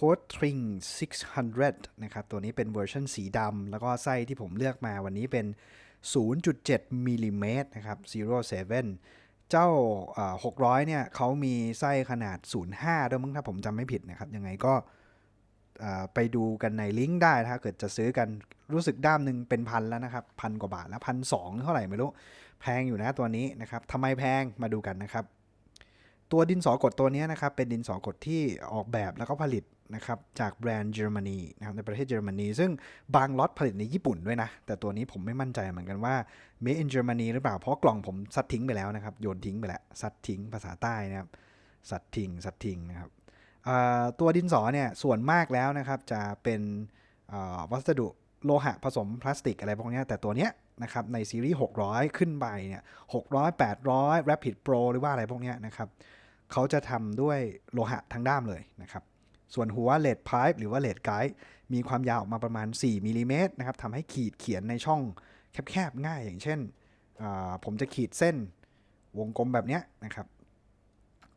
Code Tring 600 นะครับ ตัวนี้เป็นเวอร์ชันสีดำแล้วก็ไส้ที่ผมเลือกมาวันนี้เป็น 0.7มิลลิเมตรนะครับ 07 เจ้าเอ่อ600 เนี่ยเขามีไส้ขนาด 05 ด้วยมั้งถ้าผมจำไม่ผิดนะครับ ยังไงก็ไปดูกันในลิงก์ได้ถ้าเกิดจะซื้อกันรู้สึกด้ามหนึ่งเป็นพันแล้วนะครับ พันกว่าบาทแล้วพันสองเท่าไหร่ไม่รู้ แพงอยู่นะตัวนี้นะครับทำไมแพงมาดูกันนะครับ ตัวดินสอกดตัวนี้นะครับเป็นดินสอกดที่ออกแบบแล้วก็ผลิตนะครับจากแบรนด์เยอรมนีนะครับในประเทศเยอรมนี ซึ่งบางล็อตผลิตในญี่ปุ่นด้วยนะ แต่ตัวนี้ผมไม่มั่นใจเหมือนกันว่า made in Germany หรือเปล่า เพราะกล่องผมซัดทิ้งไปแล้วนะครับ โยนทิ้งไปแล้วซัดทิ้งภาษาใต้นะครับซัดทิ้งซัดทิ้งนะครับตัวดินสอเนี่ยส่วนมากแล้วนะครับจะเป็นวัสดุโลหะผสมพลาสติกอะไรพวกนี้แต่ตัวเนี้ยนะครับในซีรีส์600 ขึ้นไปเนี่ย600 800 Rapid Pro หรือว่าอะไรพวกนี้นะครับ เขาจะทำด้วยโลหะทั้งด้ามเลยนะครับ ส่วนหัวเลดพายหรือว่าเลดไกด์มีความยาวออกมาประมาณ 4มิลลิเมตรนะครับทำให้ขีดเขียนในช่องแคบๆง่ายอย่างเช่น ผมจะขีดเส้นวงกลมแบบนี้นะครับ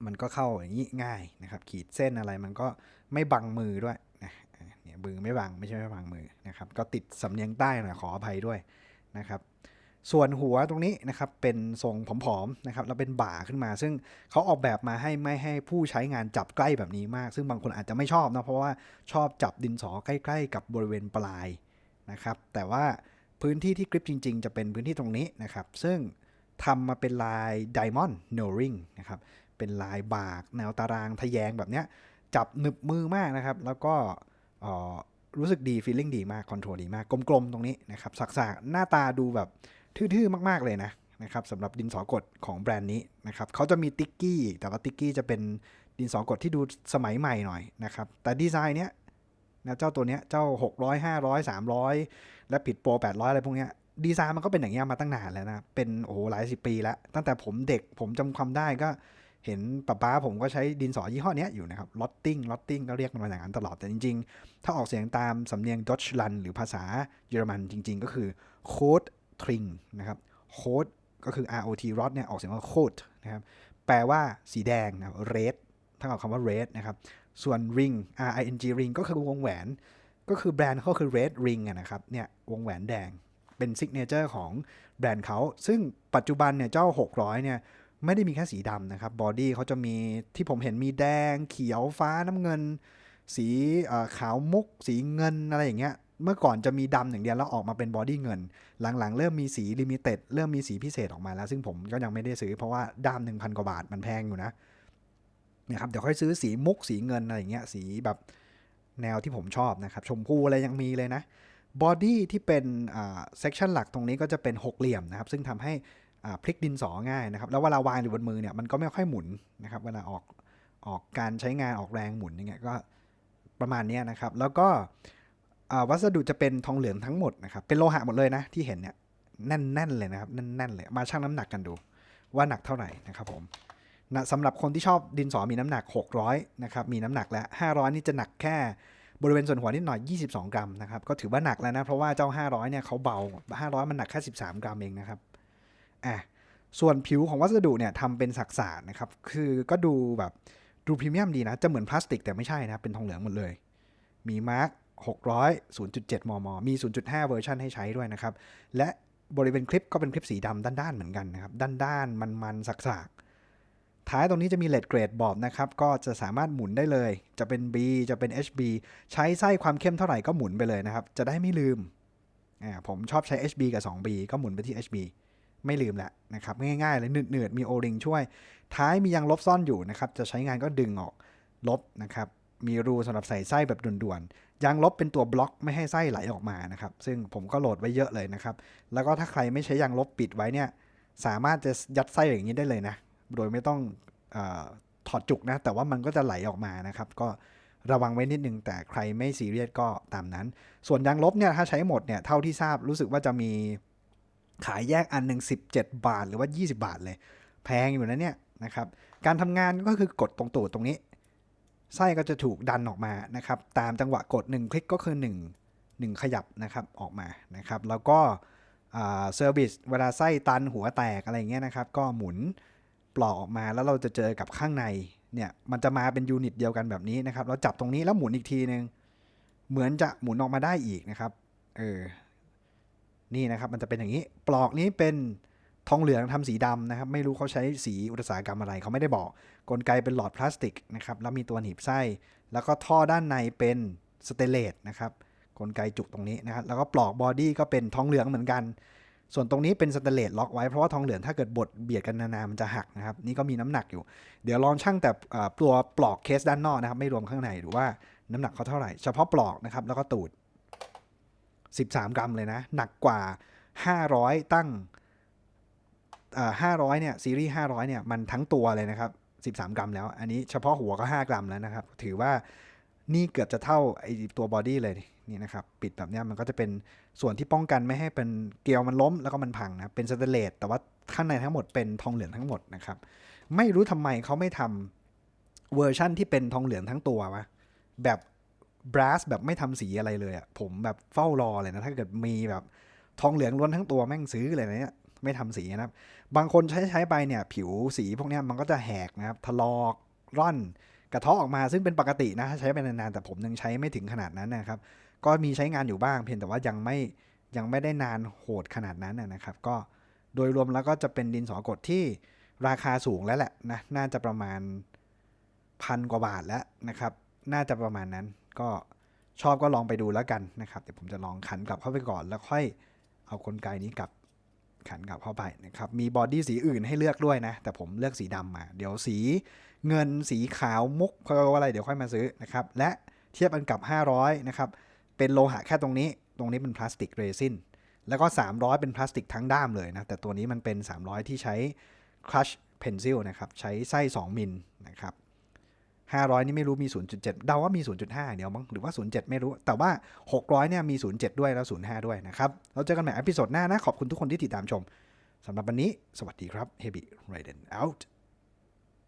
มันก็เข้าอย่างนี้ง่ายนะครับ ขีดเส้นอะไรมันก็ไม่บังมือด้วยนะเนี่ยมือไม่บังไม่ใช่ไม่บังมือนะครับ ก็ติดสำเนียงใต้หน่อยขออภัยด้วยนะครับ ส่วนหัวตรงนี้นะครับเป็นทรงผอมๆนะครับแล้วเป็นบ่าขึ้นมา ซึ่งเขาออกแบบมาให้ไม่ให้ผู้ใช้งานจับใกล้แบบนี้มาก ซึ่งบางคนอาจจะไม่ชอบนะเพราะว่าชอบจับดินสอใกล้ ๆ กับบริเวณปลายนะครับแต่ว่าพื้นที่ที่กริปจริง ๆ จะเป็นพื้นที่ตรงนี้นะครับซึ่งทำมาเป็นลาย Diamond No Ring นะครับเป็นลายบากแนวตารางทะแยงแบบเนี้ยจับหนึบมือมากนะครับ แล้วก็รู้สึกดีฟีลลิ่งดีมากคอนโทรลดีมากกลมๆตรงนี้นะครับสักๆหน้าตาดูแบบ ทื่อๆมาก ๆเลยนะนะครับสำหรับดินสอกดของแบรนด์นี้นะครับเขาจะมีติ๊กกี้แต่ว่าติ๊กกี้จะเป็นดินสอกดที่ดูสมัยใหม่หน่อยนะครับแต่ดีไซน์เนี้ยนะเจ้าตัวเนี้ยเจ้า 600 500 300 และผิดโปร 800 อะไรพวกเนี้ยดีไซน์มันก็เป็นอย่างเงี้ยมาตั้งนานแล้วนะ เป็นโอ้โหหลายสิบปีแล้ว ตั้งแต่ผมเด็กผมจำความได้ก็เห็นป้าป้าผมก็ใช้ดินสอยี่ห้อเนี้ยอยู่นะครับลอตติ้งลอตติ้งก็เรียกมันมาอย่างนั้นตลอด แต่จริง ๆ ถ้าออกเสียงตามสำเนียงดอชลันหรือภาษาเยอรมันจริง ๆ ก็คือโคด ทริงนะครับโคดก็คือ R O T รอดเนี่ยออกเสียงว่าโคดนะครับแปลว่าสีแดงนะครับ red ถ้าเอาคำว่า red นะครับ ส่วน ring R I N G ring ก็คือวงแหวน ก็คือแบรนด์เขาคือ red ring อะนะครับ เนี่ยวงแหวนแดง เป็นซิกเนเจอร์ของแบรนด์เขา ซึ่งปัจจุบันเนี่ยเจ้า 600 เนี่ย ไม่ได้มีแค่สีดำนะครับ บอดี้เขาจะมีที่ผมเห็นมีแดง เขียว ฟ้า น้ำเงิน สีขาวมุก สีเงินอะไรอย่างเงี้ย เมื่อก่อนจะมีดำอย่างเดียวแล้วออกมาเป็นบอดี้เงิน หลังๆ เริ่มมีสีลิมิเต็ดเริ่มมีสีพิเศษออกมาแล้ว ซึ่งผมก็ยังไม่ได้ซื้อเพราะว่าด้ามหนึ่งพันกว่าบาทมันแพงอยู่นะนะครับเดี๋ยวค่อยซื้อสีมุกสีเงินอะไรอย่างเงี้ยสีแบบแนวที่ผมชอบนะครับ ชมพูอะไรยังมีเลยนะบอดี้ที่เป็นอ่าเซกชันหลักตรงนี้ก็จะเป็นหกเหลี่ยมนะครับ ซึ่งทำให้อ่าพลิกดินสอง่ายนะครับ แล้วเวลาวางอยู่บนมือเนี่ยมันก็ไม่ค่อยหมุนนะครับ เวลาออกออกการใช้งานออกแรงหมุนอย่างเงี้ยก็ประมาณนี้นะครับ แล้วก็ วัสดุจะเป็นทองเหลืองทั้งหมดนะครับเป็นโลหะหมดเลยนะที่เห็นเนี่ยแน่นๆเลยนะครับแน่นๆเลยมาชั่งน้ำหนักกันดู ว่าหนักเท่าไหร่นะครับผมนะสำหรับคนที่ชอบดินสอมีน้ำหนัก 600นะครับมีน้ำหนักแล้ว500 นี่จะหนักแค่บริเวณส่วนหัวนิดหน่อย 22 กรัมนะครับก็ถือว่าหนักแล้วนะเพราะว่าเจ้า 500เนี่ยเขาเบา 500 มันหนักแค่ 13 กรัมเองนะครับอะส่วนผิวของวัสดุเนี่ยทำเป็นสักสานนะครับคือก็ดูแบบดูพรีเมียมดีนะจะเหมือนพลาสติกแต่ไม่ใช่นะเป็นทองเหลืองหมดเลย มีมาร์ก 600 0.7 มม มี 0.5 เวอร์ชันให้ใช้ด้วยนะครับ และบริเวณคลิปก็เป็นคลิปสีดำด้านๆเหมือนกันนะครับ ด้านๆ มันๆ สักๆ ท้ายตรงนี้จะมีเลดเกรดบอบนะครับ ก็จะสามารถหมุนได้เลย จะเป็น B จะเป็น HB ใช้ไส้ความเข้มเท่าไหร่ก็หมุนไปเลยนะครับ จะได้ไม่ลืม อ่า ผมชอบใช้ HB กับ 2B ก็หมุนไปที่ HB ไม่ลืมแหละนะครับ ง่ายๆเลยเนืดๆ มีโอริงช่วย ท้ายมียางลบซ่อนอยู่นะครับ จะใช้งานก็ดึงออกลบนะครับ มีรูสำหรับใส่ไส้แบบด่วนๆ ยางลบเป็นตัวบล็อกไม่ให้ไส้ไหลออกมานะครับ ซึ่งผมก็โหลดไว้เยอะเลยนะครับ แล้วก็ถ้าใครไม่ใช้ยางลบปิดไว้เนี่ย สามารถจะยัดไส้อย่างนี้ได้เลยนะ โดยไม่ต้องออถอดจุกนะ แต่ว่ามันก็จะไหลออกมานะครับ ก็ระวังไว้นิดนึง แต่ใครไม่ซีเรียสก็ตามนั้น ส่วนยางลบเนี่ยถ้าใช้หมดเนี่ยเท่าที่ทราบรู้สึกว่าจะมีขายแยกอันหนึ่ง17 บาท หรือว่า 20 บาทเลย แพงอยู่นะเนี่ยนะครับ การทำงานก็คือกดตรงตูดตรงนี้ ไส้ก็จะถูกดันออกมานะครับ ตามจังหวะกด 1 คลิกก็คือ 1 1 ขยับนะครับออกมานะครับ แล้วก็เซอร์วิสเวลาไส้ตันหัวแตกอะไรเงี้ยนะครับ ก็หมุนปลอกออกมาแล้วเราจะเจอกับข้างในเนี่ยมันจะมาเป็นยูนิตเดียวกันแบบนี้นะครับแล้วจับตรงนี้แล้วหมุนอีกทีนึง เหมือนจะหมุนออกมาได้อีกนะครับเออนี่นะครับมันจะเป็นอย่างนี้ปลอกนี้เป็น ทองเหลืองทำสีดำนะครับ ไม่รู้เขาใช้สีอุตสาหกรรมอะไรเขาไม่ได้บอก กลไกเป็นหลอดพลาสติกนะครับ แล้วมีตัวหนีบไส้ แล้วก็ท่อด้านในเป็นสเตเลสนะครับ กลไกจุกตรงนี้นะครับ แล้วก็ปลอกบอดี้ก็เป็นทองเหลืองเหมือนกัน ส่วนตรงนี้เป็นสเตเลสล็อกไว้เพราะว่าทองเหลืองถ้าเกิดบดเบียดกันนานๆมันจะหักนะครับ นี่ก็มีน้ำหนักอยู่ เดี๋ยวลองชั่งแต่อ่าตัวปลอกเคสด้านนอกนะครับ ไม่รวมข้างในหรือว่าน้ำหนักเขาเท่าไหร่ เฉพาะปลอกนะครับ แล้วก็ตูด 13 กรัมเลยนะ หนักกว่า 500 ตั้ง อ่า500เนี่ยซีรีส์500เนี่ยมันทั้งตัวเลยนะครับ13กรัมแล้ว อันนี้เฉพาะหัวก็5กรัมแล้วนะครับ ถือว่านี่เกือบจะเท่าไอตัวบอดี้เลยนี่นะครับปิดแบบนี้มันก็จะเป็นส่วนที่ป้องกันไม่ให้เป็นเกลียวมันล้มแล้วก็มันพังนะเป็นสเตเลสแต่ว่าข้างในทั้งหมดเป็นทองเหลืองทั้งหมดนะครับ ไม่รู้ทำไมเขาไม่ทำเวอร์ชั่นที่เป็นทองเหลืองทั้งตัววะแบบบรัสแบบไม่ทำสีอะไรเลยอะผมแบบเฝ้ารอเลยนะถ้าเกิดมีแบบทองเหลืองล้วนทั้งตัวแม่งซื้อเลยนะเนี่ย ไม่ทำสีนะครับ บางคนใช้ใช้ไปเนี่ย ผิวสีพวกนี้มันก็จะแหกนะครับถลอกร่อนกระเทาะออกมาซึ่งเป็นปกตินะถ้าใช้ไปนานๆแต่ผมยังใช้ไม่ถึงขนาดนั้นนะครับ ก็มีใช้งานอยู่บ้าง เพียงแต่ว่ายังไม่ยังไม่ได้นานโหดขนาดนั้นนะนะครับ ก็โดยรวมแล้วก็จะเป็นดินสอกดที่ราคาสูงแล้วแหละนะน่าจะประมาณพันกว่าบาทแล้วนะครับ น่าจะประมาณนั้น ก็ชอบก็ลองไปดูแล้วกันนะครับ เดี๋ยวผมจะลองขันกลับเข้าไปก่อนแล้วค่อยเอากลไกนี้กลับ ขันกลับเข้าไปนะครับ มีบอดี้สีอื่นให้เลือกด้วยนะ แต่ผมเลือกสีดำมา เดี๋ยวสีเงินสีขาวมุกเออะไรเดี๋ยวค่อยมาซื้อนะครับ และเทียบกันกับ 500 นะครับ เป็นโลหะแค่ตรงนี้ ตรงนี้เป็นพลาสติกเรซิน แล้วก็ 300 เป็นพลาสติกทั้งด้ามเลยนะ แต่ตัวนี้มันเป็น 300 ที่ใช้ครัชเพนซิลนะครับ ใช้ไส้ 2 มิลนะครับ 500 นี่ไม่รู้มี 0.7เดาว่ามี 0.5 เดี๋ยวมั้งหรือว่า 0.7 ไม่รู้ แต่ว่า 600 เนี่ยมี 0.7 ด้วยแล้ว 0.5 ด้วยนะครับ เราเจอกันใหม่อพิโซดหน้านะ ขอบคุณทุกคนที่ติดตามชมสำหรับวันนี้ สวัสดีครับ Heavy Raiden out